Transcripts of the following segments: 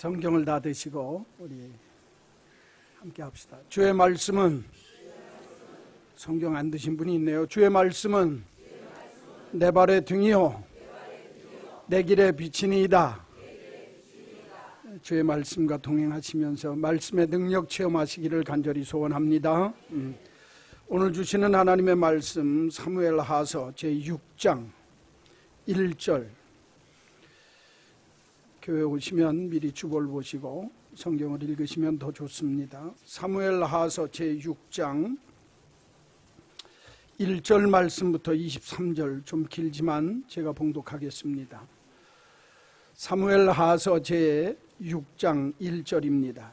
성경을 다 드시고 우리 함께 합시다. 주의 말씀은 성경 안 드신 분이 있네요. 주의 말씀은 내 발의 등이요 내 길의 빛이니이다. 주의 말씀과 동행하시면서 말씀의 능력 체험하시기를 간절히 소원합니다. 음. 오늘 주시는 하나님의 말씀 사무엘 하서 제 6장 1절 교회 오시면 미리 주보를 보시고 성경을 읽으시면 더 좋습니다. 사무엘 하서 제 6장 1절 말씀부터 23절 좀 길지만 제가 봉독하겠습니다. 사무엘 하서 제 6장 1절입니다.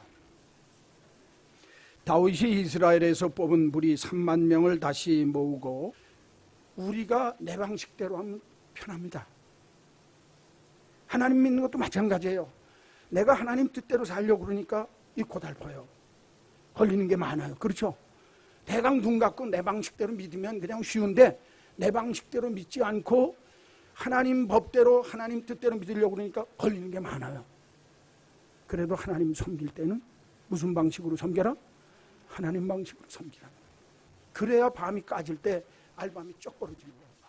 다윗이 이스라엘에서 뽑은 무리 3만 명을 다시 모으고 우리가 내 방식대로 하면 편합니다. 하나님 믿는 것도 마찬가지예요. 내가 하나님 뜻대로 살려고 그러니까 이 고달퍼요. 걸리는 게 많아요. 그렇죠? 대강 눈 감고 내 방식대로 믿으면 그냥 쉬운데 내 방식대로 믿지 않고 하나님 법대로 하나님 뜻대로 믿으려고 그러니까 걸리는 게 많아요. 그래도 하나님 섬길 때는 무슨 방식으로 섬겨라? 하나님 방식으로 섬기라. 그래야 밤이 까질 때 알밤이 쩍 벌어지는 거예요. 아,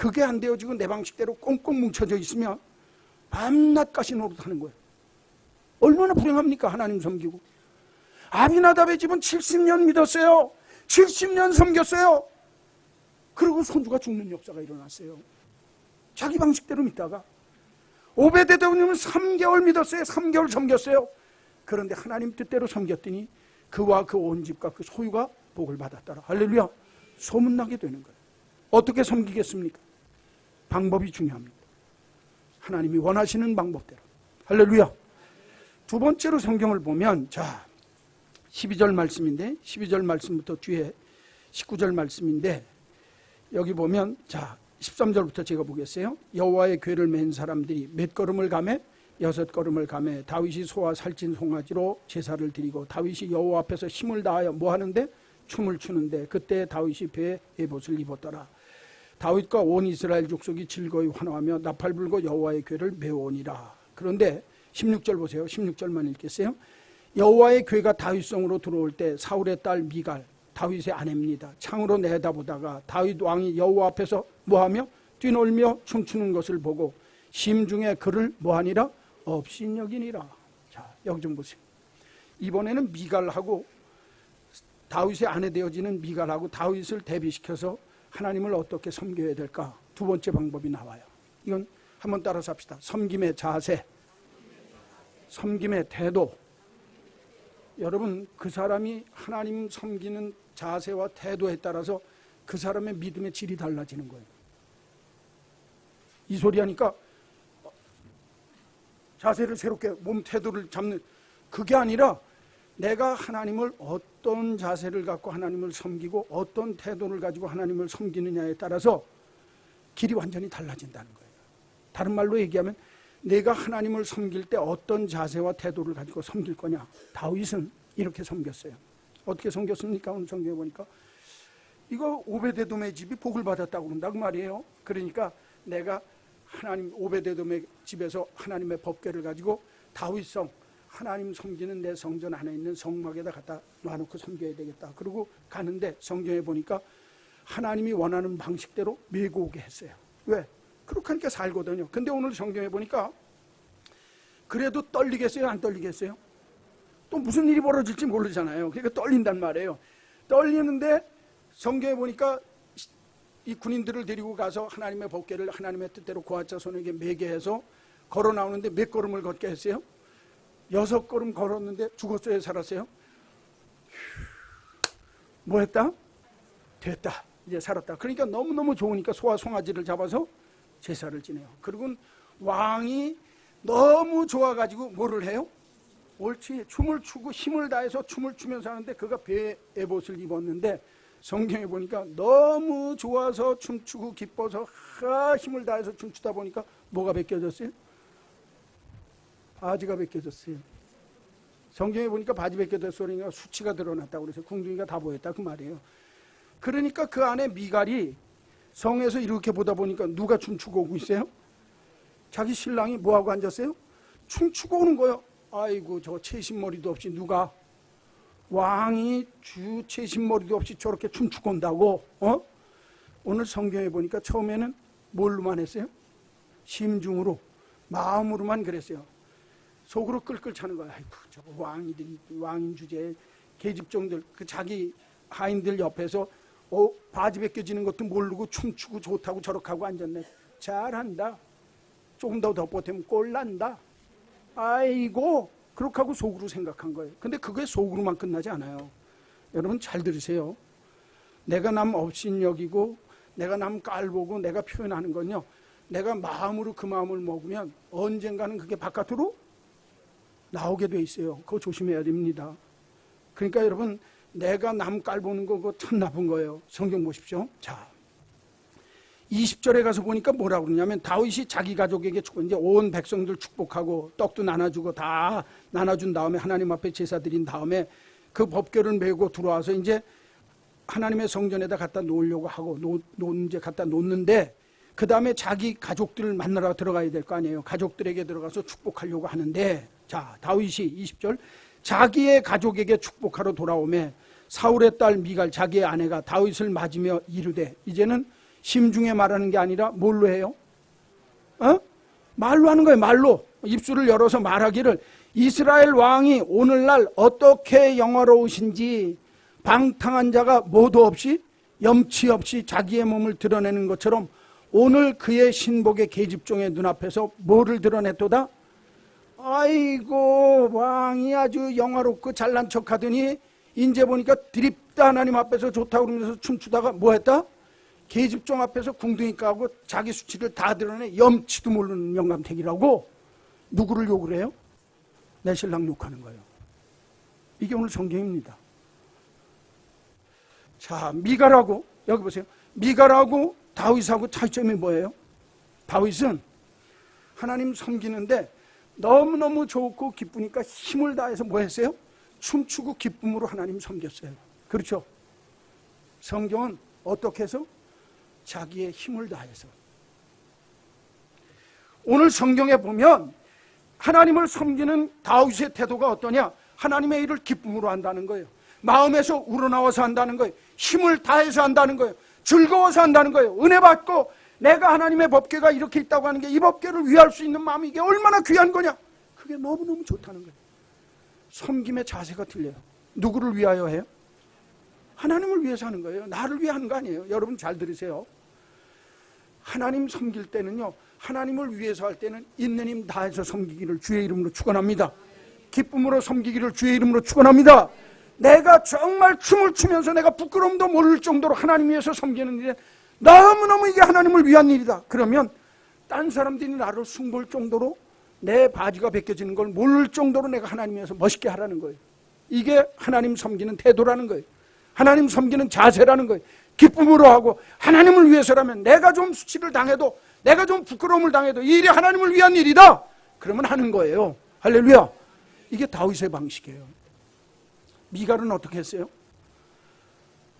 그게 안 되어지고 내 방식대로 꽁꽁 뭉쳐져 있으면 밤낮까지 노릇하는 거예요. 얼마나 불행합니까? 하나님 섬기고. 아비나답의 집은 70년 믿었어요. 70년 섬겼어요. 그리고 손주가 죽는 역사가 일어났어요. 자기 방식대로 믿다가 오베데도님은 3개월 믿었어요. 3개월 섬겼어요. 그런데 하나님 뜻대로 섬겼더니 그와 그 온 집과 그 소유가 복을 받았더라. 할렐루야. 소문나게 되는 거예요. 어떻게 섬기겠습니까? 방법이 중요합니다. 하나님이 원하시는 방법대로. 할렐루야. 두 번째로 성경을 보면 자 12절 말씀인데 12절 말씀부터 뒤에 19절 말씀인데 여기 보면 자 13절부터 제가 보겠어요. 여호와의 궤를 맨 사람들이 몇 걸음을 가매 여섯 걸음을 가매 다윗이 소와 살찐 송아지로 제사를 드리고 다윗이 여호와 앞에서 힘을 다하여 뭐 하는데 춤을 추는데 그때 다윗이 배에 에봇을 입었더라. 다윗과 온 이스라엘 족속이 즐거이 환호하며 나팔 불고 여호와의 궤를 메우니라. 그런데 16절 보세요. 16절만 읽겠어요. 여호와의 궤가 다윗성으로 들어올 때 사울의 딸 미갈 다윗의 아내입니다. 창으로 내다보다가 다윗 왕이 여호와 앞에서 뭐하며 뛰놀며 춤추는 것을 보고 심중에 그를 뭐하니라 업신여기니라. 자 여기 좀 보세요. 이번에는 미갈하고 다윗의 아내 되어지는 미갈하고 다윗을 대비시켜서 하나님을 어떻게 섬겨야 될까? 두 번째 방법이 나와요. 이건 한번 따라서 합시다. 섬김의 자세, 섬김의 태도. 여러분, 그 사람이 하나님 섬기는 자세와 태도에 따라서 그 사람의 믿음의 질이 달라지는 거예요. 이 소리 하니까 자세를 새롭게 몸 태도를 잡는 그게 아니라 내가 하나님을 어 떤 자세를 갖고 하나님을 섬기고 어떤 태도를 가지고 하나님을 섬기느냐에 따라서 길이 완전히 달라진다는 거예요. 다른 말로 얘기하면 내가 하나님을 섬길 때 어떤 자세와 태도를 가지고 섬길 거냐. 다윗은 이렇게 섬겼어요. 어떻게 섬겼습니까? 오늘 성경에 보니까 이거 오베데돔의 집이 복을 받았다고 그런다고 말이에요. 그러니까 내가 하나님 오베데돔의 집에서 하나님의 법궤를 가지고 다윗성 하나님 섬기는 내 성전 안에 있는 성막에다 갖다 놔놓고 섬겨야 되겠다. 그리고 가는데 성경에 보니까 하나님이 원하는 방식대로 메고 오게 했어요. 왜? 그렇게 하니까 살거든요. 근데 오늘 성경에 보니까 그래도 떨리겠어요? 안 떨리겠어요? 또 무슨 일이 벌어질지 모르잖아요. 그러니까 떨린단 말이에요. 떨리는데 성경에 보니까 이 군인들을 데리고 가서 하나님의 법궤를 하나님의 뜻대로 고아자 손에게 매게 해서 걸어 나오는데 몇 걸음을 걷게 했어요? 여섯 걸음 걸었는데 죽었어요? 살았어요? 뭐 했다? 됐다. 이제 살았다. 그러니까 너무너무 좋으니까 소와 송아지를 잡아서 제사를 지내요. 그리고 왕이 너무 좋아가지고 뭐를 해요? 옳지. 춤을 추고 힘을 다해서 춤을 추면서 하는데 그가 배에 에봇을 입었는데 성경에 보니까 너무 좋아서 춤추고 기뻐서 하 힘을 다해서 춤추다 보니까 뭐가 벗겨졌어요? 바지가 벗겨졌어요. 성경에 보니까 바지 벗겨졌 소리가 수치가 드러났다고 그래서 궁둥이가 다 보였다 그 말이에요. 그러니까 그 안에 미갈이 성에서 이렇게 보다 보니까 누가 춤추고 오고 있어요? 자기 신랑이 뭐하고 앉았어요? 춤추고 오는 거예요. 아이고 저 채신머리도 없이 누가 왕이 주 채신머리도 없이 저렇게 춤추고 온다고 어? 오늘 성경에 보니까 처음에는 뭘로만 했어요? 심중으로 마음으로만 그랬어요. 속으로 끌끌 차는 거야. 아이고 저거 왕이들이 왕인 주제에 계집종들 그 자기 하인들 옆에서 어, 바지 벗겨지는 것도 모르고 춤추고 좋다고 저렇게 하고 앉았네. 잘한다. 조금 더 덧보태면 꼴난다. 아이고 그렇게 하고 속으로 생각한 거예요. 근데 그게 속으로만 끝나지 않아요. 여러분 잘 들으세요. 내가 남 없인 여기고 내가 남 깔보고 내가 표현하는 건요. 내가 마음으로 그 마음을 먹으면 언젠가는 그게 바깥으로 나오게 돼 있어요. 그거 조심해야 됩니다. 그러니까 여러분 내가 남 깔보는 거 그거 참 나쁜 거예요. 성경 보십시오. 자. 20절에 가서 보니까 뭐라고 그러냐면 다윗이 자기 가족에게 이제 온 백성들 축복하고 떡도 나눠주고 다 나눠준 다음에 하나님 앞에 제사 드린 다음에 그 법궤를 메고 들어와서 이제 하나님의 성전에다 갖다 놓으려고 하고 놓, 놓 이제 갖다 놓는데 그 다음에 자기 가족들을 만나러 들어가야 될 거 아니에요. 가족들에게 들어가서 축복하려고 하는데 자 다윗이 20절 자기의 가족에게 축복하러 돌아오매 사울의 딸 미갈 자기의 아내가 다윗을 맞으며 이르되 이제는 심중에 말하는 게 아니라 뭘로 해요? 어? 말로 하는 거예요. 말로 입술을 열어서 말하기를 이스라엘 왕이 오늘날 어떻게 영화로우신지 방탕한 자가 모두 없이 염치 없이 자기의 몸을 드러내는 것처럼 오늘 그의 신복의 계집종의 눈앞에서 뭐를 드러냈도다? 아이고 왕이 아주 영화롭고 잘난 척하더니 이제 보니까 드립다 하나님 앞에서 좋다고 그러면서 춤추다가 뭐 했다? 계집종 앞에서 궁둥이 까고 자기 수치를 다 드러내 염치도 모르는 영감택이라고 누구를 욕을 해요? 내 신랑 욕하는 거예요. 이게 오늘 성경입니다. 자, 미가라고 여기 보세요. 미가라고 다윗하고 차이점이 뭐예요? 다윗은 하나님 섬기는데 너무너무 좋고 기쁘니까 힘을 다해서 뭐 했어요? 춤추고 기쁨으로 하나님 섬겼어요. 그렇죠? 성경은 어떻게 해서? 자기의 힘을 다해서. 오늘 성경에 보면 하나님을 섬기는 다윗의 태도가 어떠냐? 하나님의 일을 기쁨으로 한다는 거예요. 마음에서 우러나와서 한다는 거예요. 힘을 다해서 한다는 거예요. 즐거워서 한다는 거예요. 은혜 받고 내가 하나님의 법궤가 이렇게 있다고 하는 게 이 법궤를 위할 수 있는 마음이 이게 얼마나 귀한 거냐? 그게 너무너무 좋다는 거예요. 섬김의 자세가 틀려요. 누구를 위하여 해요? 하나님을 위해서 하는 거예요. 나를 위해 하는 거 아니에요. 여러분 잘 들으세요. 하나님 섬길 때는요. 하나님을 위해서 할 때는 있는 힘 다해서 섬기기를 주의 이름으로 축원합니다. 기쁨으로 섬기기를 주의 이름으로 축원합니다. 내가 정말 춤을 추면서 내가 부끄러움도 모를 정도로 하나님 위해서 섬기는 일에 너무너무 이게 하나님을 위한 일이다. 그러면 딴 사람들이 나를 숭볼 정도로 내 바지가 벗겨지는 걸 모를 정도로 내가 하나님 위해서 멋있게 하라는 거예요. 이게 하나님 섬기는 태도라는 거예요. 하나님 섬기는 자세라는 거예요. 기쁨으로 하고 하나님을 위해서라면 내가 좀 수치를 당해도 내가 좀 부끄러움을 당해도 이 일이 하나님을 위한 일이다. 그러면 하는 거예요. 할렐루야. 이게 다윗의 방식이에요. 미갈은 어떻게 했어요?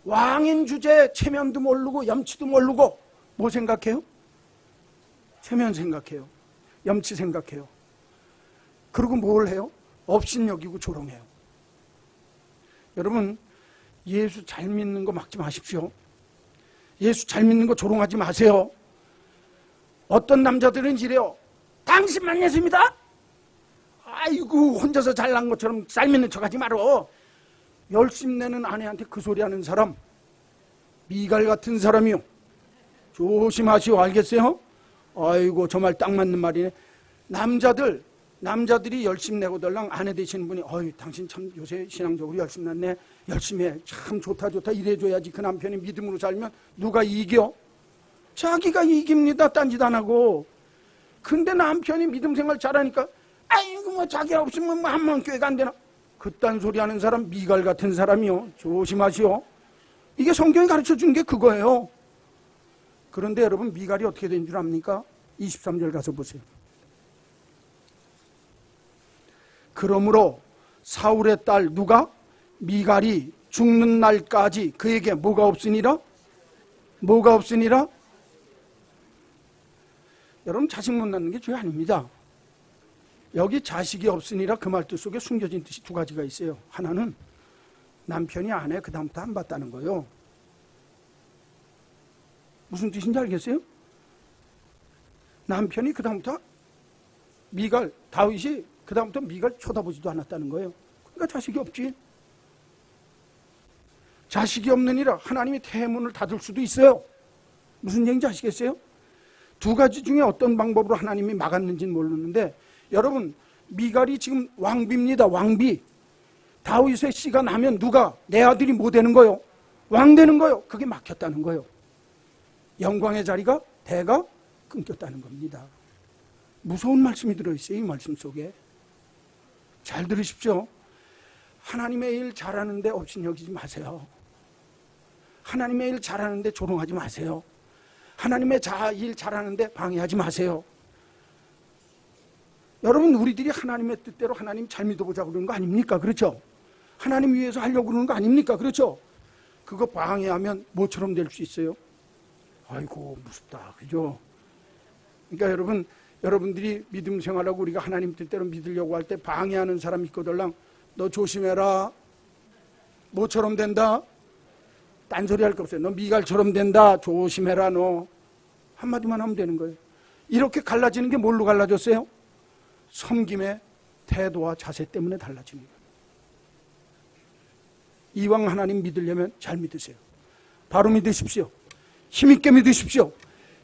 왕인 주제에 체면도 모르고 염치도 모르고 뭐 생각해요? 체면 생각해요. 염치 생각해요. 그리고 뭘 해요? 업신여기고 조롱해요. 여러분 예수 잘 믿는 거 막지 마십시오. 예수 잘 믿는 거 조롱하지 마세요. 어떤 남자들은 이래요. 당신만 예수입니다. 아이고 혼자서 잘난 것처럼 잘 믿는 척하지 말어. 열심 내는 아내한테 그 소리 하는 사람 미갈 같은 사람이요. 조심하시오 알겠어요? 아이고 정말 딱 맞는 말이네. 남자들 남자들이 열심 내고 달랑 아내 되시는 분이 어이 당신 참 요새 신앙적으로 열심 났네 열심히 해 참 좋다 좋다 이래줘야지 그 남편이 믿음으로 살면 누가 이겨? 자기가 이깁니다 딴짓 안 하고 근데 남편이 믿음 생활 잘하니까 아이고 뭐 자기 없으면 뭐 한번 교회가 안 되나 그딴 소리 하는 사람 미갈 같은 사람이요 조심하시오 이게 성경이 가르쳐 준 게 그거예요 그런데 여러분 미갈이 어떻게 된 줄 압니까? 23절 가서 보세요 그러므로 사울의 딸 누가 미갈이 죽는 날까지 그에게 뭐가 없으니라? 뭐가 없으니라? 여러분 자식 못 낳는 게 죄 아닙니다. 여기 자식이 없으니라 그 말뜻 속에 숨겨진 뜻이 두 가지가 있어요. 하나는 남편이 아내 그 다음부터 안 봤다는 거요. 무슨 뜻인지 알겠어요? 남편이 그 다음부터 미갈 다윗이 그 다음부터 미갈 쳐다보지도 않았다는 거예요. 그러니까 자식이 없지. 자식이 없느니라 하나님이 태문을 닫을 수도 있어요. 무슨 얘기인지 아시겠어요? 두 가지 중에 어떤 방법으로 하나님이 막았는지는 모르는데 여러분 미갈이 지금 왕비입니다. 왕비. 다윗의 씨가 나면 누가 내 아들이 뭐 되는 거요? 왕 되는 거요. 그게 막혔다는 거요. 영광의 자리가 대가 끊겼다는 겁니다. 무서운 말씀이 들어있어요. 이 말씀 속에. 잘 들으십시오. 하나님의 일 잘하는데 업신여기지 마세요. 하나님의 일 잘하는데 조롱하지 마세요. 하나님의 자, 일 잘하는데 방해하지 마세요. 여러분, 우리들이 하나님의 뜻대로 하나님 잘 믿어보자 그러는 거 아닙니까? 그렇죠? 하나님 위해서 하려고 그러는 거 아닙니까? 그렇죠? 그거 방해하면 뭐처럼 될 수 있어요? 아이고, 무섭다. 그죠? 그러니까 여러분, 여러분들이 믿음 생활하고 우리가 하나님 뜻대로 믿으려고 할 때 방해하는 사람 있거들랑 너 조심해라. 뭐처럼 된다? 딴소리 할 거 없어요. 너 미갈처럼 된다. 조심해라, 너. 한마디만 하면 되는 거예요. 이렇게 갈라지는 게 뭘로 갈라졌어요? 섬김의 태도와 자세 때문에 거예요. 이왕 하나님 믿으려면 잘 믿으세요. 바로 믿으십시오. 힘있게 믿으십시오.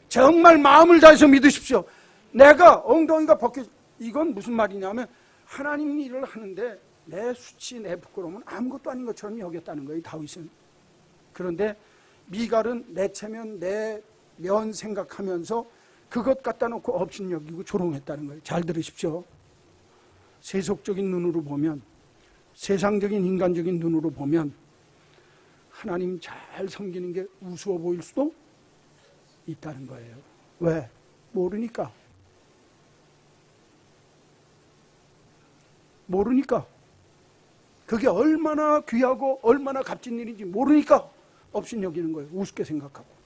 정말 마음을 다해서 믿으십시오. 내가 엉덩이가 벗겨, 이건 무슨 말이냐면 하나님 일을 하는데 내 수치, 내 부끄러움은 아무것도 아닌 것처럼 여겼다는 거예요, 다윗은. 그런데 미갈은 내 체면, 내 면 생각하면서 그것 갖다 놓고 업신여기고 조롱했다는 거예요. 잘 들으십시오. 세속적인 눈으로 보면, 세상적인 인간적인 눈으로 보면 하나님 잘 섬기는 게 우스워 보일 수도 있다는 거예요. 왜? 모르니까. 모르니까. 그게 얼마나 귀하고 얼마나 값진 일인지 모르니까 없인 여기는 거예요. 우습게 생각하고.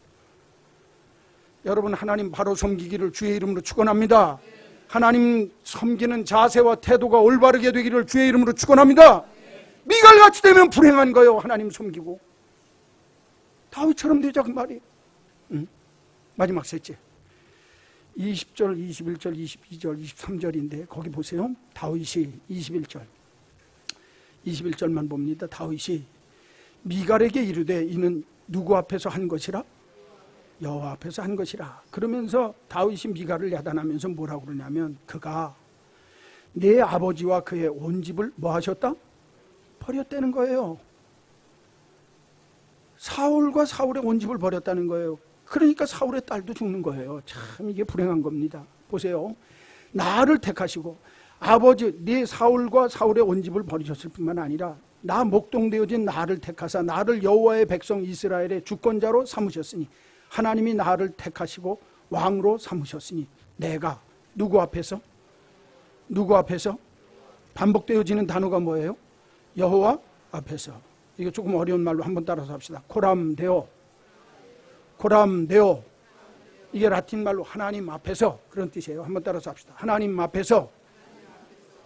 여러분 하나님 바로 섬기기를 주의 이름으로 축원합니다. 하나님 섬기는 자세와 태도가 올바르게 되기를 주의 이름으로 축원합니다. 미갈같이 되면 불행한 거예요. 하나님 섬기고. 다윗처럼 되자 그 말이. 응? 마지막 셋째. 20절, 21절, 22절, 23절인데 거기 보세요. 다윗이 21절. 21절만 봅니다. 다윗이 미갈에게 이르되 이는 누구 앞에서 한 것이라? 여호와 앞에서 한 것이라. 그러면서 다윗이 미갈을 야단하면서 뭐라고 그러냐면 그가 내 아버지와 그의 온 집을 뭐 하셨다? 버렸다는 거예요. 사울과 사울의 온 집을 버렸다는 거예요. 그러니까 사울의 딸도 죽는 거예요. 참 이게 불행한 겁니다. 보세요. 나를 택하시고 아버지 네 사울과 사울의 온 집을 버리셨을 뿐만 아니라 나 목동되어진 나를 택하사 나를 여호와의 백성 이스라엘의 주권자로 삼으셨으니 하나님이 나를 택하시고 왕으로 삼으셨으니 내가 누구 앞에서 누구 앞에서 반복되어지는 단어가 뭐예요? 여호와 앞에서 이거 조금 어려운 말로 한번 따라서 합시다. 코람데오 코람데오 이게 라틴 말로 하나님 앞에서 그런 뜻이에요. 한번 따라서 합시다. 하나님 앞에서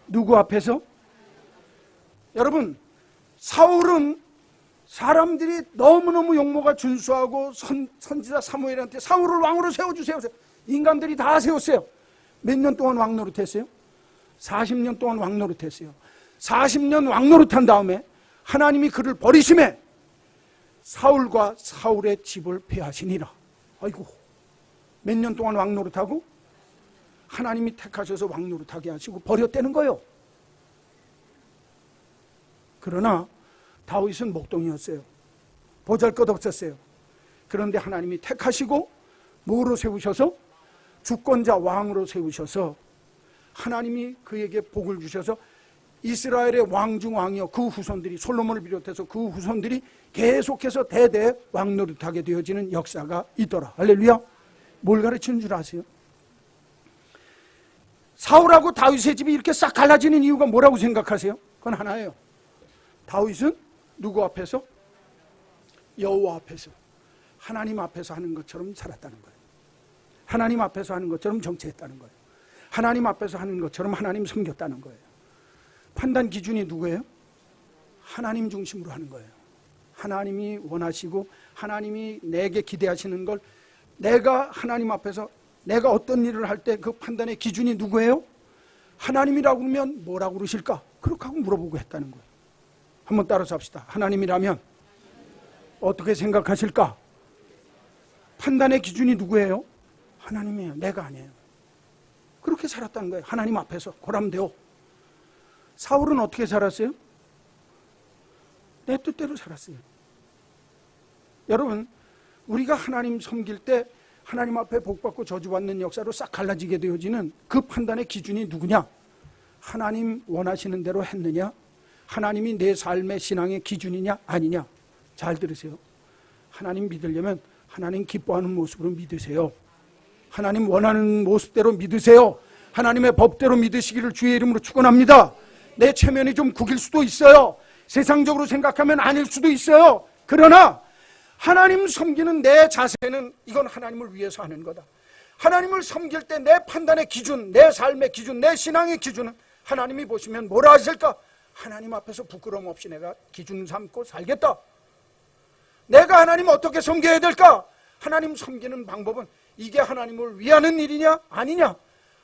누구 앞에서? 여러분 사울은 사람들이 너무너무 용모가 준수하고 선, 선지자 사무엘한테 사울을 왕으로 세워주세요. 인간들이 다 세웠어요. 몇 년 동안 왕 노릇했어요? 40년 동안 왕 노릇했어요. 40년 왕 노릇한 다음에 하나님이 그를 버리심에 사울과 사울의 집을 폐하시니라. 아이고 몇 년 동안 왕 노릇하고 하나님이 택하셔서 왕 노릇하게 하시고 버렸다는 거예요. 그러나 다윗은 목동이었어요. 보잘 것 없었어요. 그런데 하나님이 택하시고 뭐로 세우셔서 주권자 왕으로 세우셔서 하나님이 그에게 복을 주셔서 이스라엘의 왕 중 왕이요 그 후손들이 솔로몬을 비롯해서 그 후손들이 계속해서 대대 왕 노릇하게 되어지는 역사가 있더라. 할렐루야. 뭘 가르치는 줄 아세요? 사울하고 다윗의 집이 이렇게 싹 갈라지는 이유가 뭐라고 생각하세요? 그건 하나예요. 다윗은 누구 앞에서? 여호와 앞에서 하나님 앞에서 하는 것처럼 살았다는 거예요. 하나님 앞에서 하는 것처럼 정치했다는 거예요. 하나님 앞에서 하는 것처럼 하나님 섬겼다는 거예요. 판단 기준이 누구예요? 하나님 중심으로 하는 거예요. 하나님이 원하시고 하나님이 내게 기대하시는 걸 내가 하나님 앞에서 내가 어떤 일을 할 때 그 판단의 기준이 누구예요? 하나님이라고 그러면 뭐라고 그러실까? 그렇게 하고 물어보고 했다는 거예요. 한번 따라서 합시다. 하나님이라면 어떻게 생각하실까? 판단의 기준이 누구예요? 하나님이에요. 내가 아니에요. 그렇게 살았다는 거예요. 하나님 앞에서 고람되어. 사울은 어떻게 살았어요? 내 뜻대로 살았어요. 여러분, 우리가 하나님 섬길 때 하나님 앞에 복받고 저주받는 역사로 싹 갈라지게 되어지는 그 판단의 기준이 누구냐? 하나님 원하시는 대로 했느냐? 하나님이 내 삶의 신앙의 기준이냐? 아니냐? 잘 들으세요. 하나님 믿으려면 하나님 기뻐하는 모습으로 믿으세요. 하나님 원하는 모습대로 믿으세요. 하나님의 법대로 믿으시기를 주의 이름으로 축원합니다. 내 체면이 좀 구길 수도 있어요. 세상적으로 생각하면 아닐 수도 있어요. 그러나 하나님 섬기는 내 자세는 이건 하나님을 위해서 하는 거다. 하나님을 섬길 때 내 판단의 기준, 내 삶의 기준, 내 신앙의 기준은 하나님이 보시면 뭐라 하실까? 하나님 앞에서 부끄러움 없이 내가 기준 삼고 살겠다. 내가 하나님 어떻게 섬겨야 될까? 하나님 섬기는 방법은 이게 하나님을 위하는 일이냐 아니냐?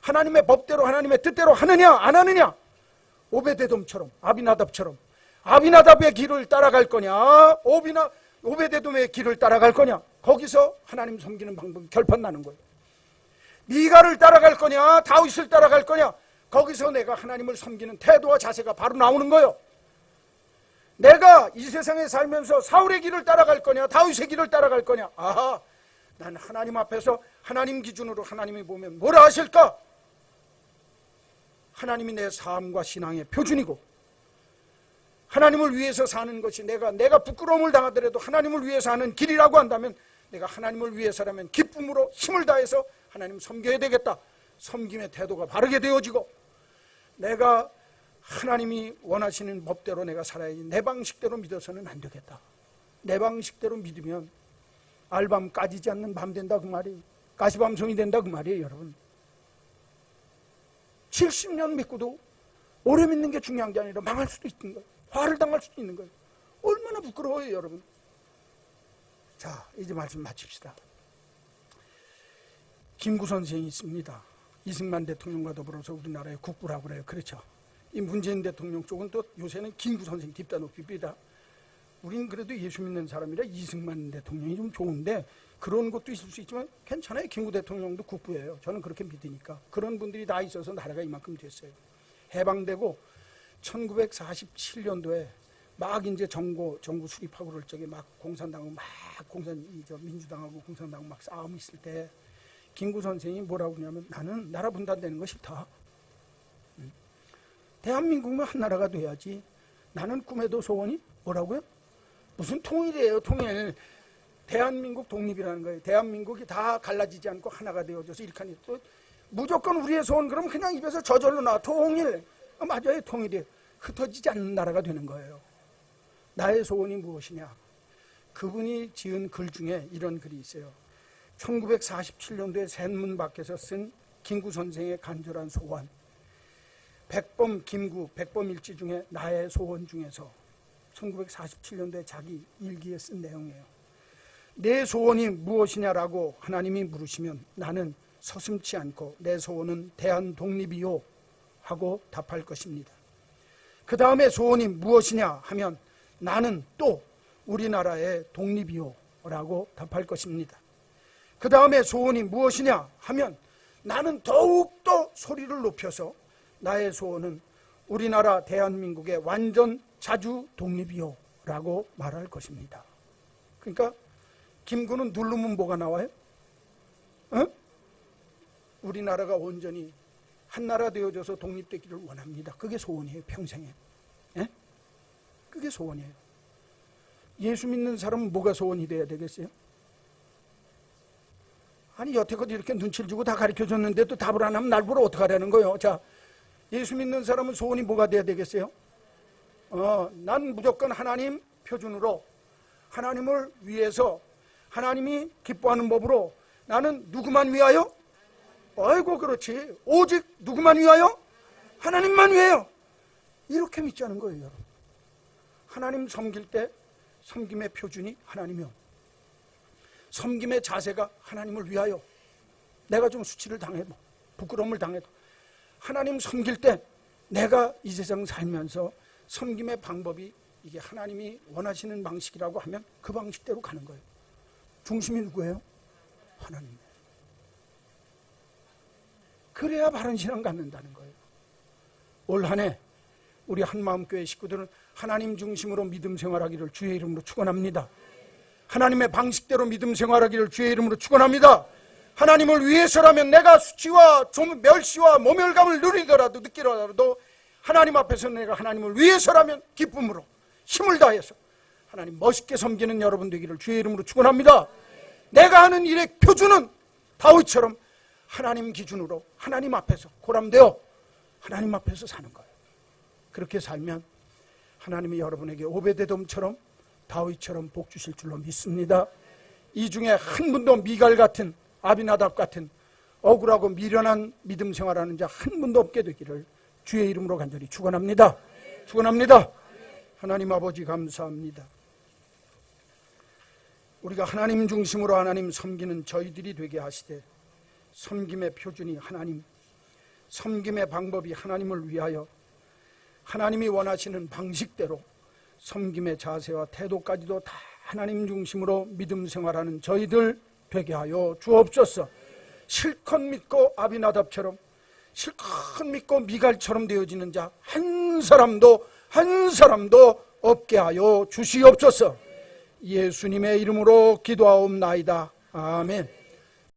하나님의 법대로 하나님의 뜻대로 하느냐 안 하느냐? 오베데돔처럼 아비나답처럼 아비나답의 길을 따라갈 거냐? 오비나 오베데돔의 길을 따라갈 거냐? 거기서 하나님 섬기는 방법이 결판 나는 거예요. 미가를 따라갈 거냐? 다윗을 따라갈 거냐? 거기서 내가 하나님을 섬기는 태도와 자세가 바로 나오는 거예요. 내가 이 세상에 살면서 사울의 길을 따라갈 거냐? 다윗의 길을 따라갈 거냐? 아하, 난 하나님 앞에서 하나님 기준으로 하나님이 보면 뭐라 하실까? 하나님이 내 삶과 신앙의 표준이고 하나님을 위해서 사는 것이 내가 내가 부끄러움을 당하더라도 하나님을 위해서 하는 길이라고 한다면 내가 하나님을 위해서라면 기쁨으로 힘을 다해서 하나님 섬겨야 되겠다. 섬김의 태도가 바르게 되어지고 내가 하나님이 원하시는 법대로 내가 살아야지 내 방식대로 믿어서는 안 되겠다. 내 방식대로 믿으면 알밤 까지지 않는 밤 된다 그 말이에요. 가시밤송이 된다 그 말이에요, 여러분. 70년 믿고도 오래 믿는 게 중요한 게 아니라 망할 수도 있는 거예요. 화를 당할 수도 있는 거예요. 얼마나 부끄러워요, 여러분. 자, 이제 말씀 마칩시다. 김구 선생이 있습니다. 이승만 대통령과 더불어서 우리나라의 국부라고 그래요. 그렇죠. 이 문재인 대통령 쪽은 또 요새는 김구 선생 딥다 높이비다. 우린 그래도 예수 믿는 사람이라 이승만 대통령이 좀 좋은데 그런 것도 있을 수 있지만 괜찮아요. 김구 대통령도 국부예요. 저는 그렇게 믿으니까. 그런 분들이 다 있어서 나라가 이만큼 됐어요. 해방되고 1947년도에 막 이제 정고 정부 수립하고 그럴 적에 막 공산당하고 막 공산 이저 민주당하고 공산당 막 싸움 있을 때 김구 선생이 뭐라고 그러냐면 나는 나라 분단되는 거 싫다. 응. 대한민국만 한 나라가 돼야지. 나는 꿈에도 소원이 뭐라고요? 무슨 통일이에요, 통일. 대한민국 독립이라는 거예요. 대한민국이 다 갈라지지 않고 하나가 되어져서 하니 또 무조건 우리의 소원 그럼 그냥 입에서 저절로 나와 통일. 어, 맞아요, 통일이 흩어지지 않는 나라가 되는 거예요. 나의 소원이 무엇이냐? 그분이 지은 글 중에 이런 글이 있어요. 1947년도에 샘문 밖에서 쓴 김구 선생의 간절한 소원. 백범 김구 백범 일지 중에 나의 소원 중에서 1947년도에 자기 일기에 쓴 내용이에요. 내 소원이 무엇이냐라고 하나님이 물으시면 나는 서슴치 않고 내 소원은 대한 독립이요 하고 답할 것입니다. 그 다음에 소원이 무엇이냐 하면 나는 또 우리나라의 독립이요 라고 답할 것입니다. 그 다음에 소원이 무엇이냐 하면 나는 더욱더 소리를 높여서 나의 소원은 우리나라 대한민국의 완전 자주 독립이요 라고 말할 것입니다. 그러니까 김구는 누르면 뭐가 나와요? 어? 우리나라가 온전히 한 나라 되어져서 독립되기를 원합니다. 그게 소원이에요, 평생에. 예? 그게 소원이에요. 예수 믿는 사람은 뭐가 소원이 돼야 되겠어요? 아니 여태껏 이렇게 눈치를 주고 다 가르쳐 줬는데 또 답을 안 하면 날 보러 어떡하라는 거예요? 자, 예수 믿는 사람은 소원이 뭐가 돼야 되겠어요? 어, 난 무조건 하나님 표준으로 하나님을 위해서 하나님이 기뻐하는 법으로 나는 누구만 위하여? 아이고 그렇지. 오직 누구만 위하여? 하나님만 위하여. 이렇게 믿자는 거예요. 하나님 섬길 때 섬김의 표준이 하나님이요. 섬김의 자세가 하나님을 위하여. 내가 좀 수치를 당해도 부끄러움을 당해도 하나님 섬길 때 내가 이 세상 살면서 섬김의 방법이 이게 하나님이 원하시는 방식이라고 하면 그 방식대로 가는 거예요. 중심이 누구예요? 하나님. 그래야 바른 신앙 갖는다는 거예요. 올 한해 우리 한마음교회 식구들은 하나님 중심으로 믿음 생활하기를 주의 이름으로 축원합니다. 하나님의 방식대로 믿음 생활하기를 주의 이름으로 축원합니다. 하나님을 위해서라면 내가 수치와 좀 멸시와 모멸감을 누리더라도 느끼더라도 하나님 앞에서 내가 하나님을 위해서라면 기쁨으로 힘을 다해서 하나님 멋있게 섬기는 여러분 되기를 주의 이름으로 축원합니다. 내가 하는 일의 표준은 다윗처럼 하나님 기준으로 하나님 앞에서 고람되어 하나님 앞에서 사는 거예요. 그렇게 살면 하나님이 여러분에게 오베데돔처럼 다윗처럼 복 주실 줄로 믿습니다. 이 중에 한 분도 미갈 같은 아비나답 같은 억울하고 미련한 믿음 생활하는 자 한 분도 없게 되기를 주의 이름으로 간절히 축원합니다. 축원합니다. 하나님 아버지 감사합니다. 우리가 하나님 중심으로 하나님 섬기는 저희들이 되게 하시되 섬김의 표준이 하나님, 섬김의 방법이 하나님을 위하여 하나님이 원하시는 방식대로 섬김의 자세와 태도까지도 다 하나님 중심으로 믿음 생활하는 저희들 되게 하여 주옵소서. 실컷 믿고 아비나답처럼 실컷 믿고 미갈처럼 되어지는 자 한 사람도 한 사람도 없게 하여 주시옵소서. 예수님의 이름으로 기도하옵나이다. 아멘.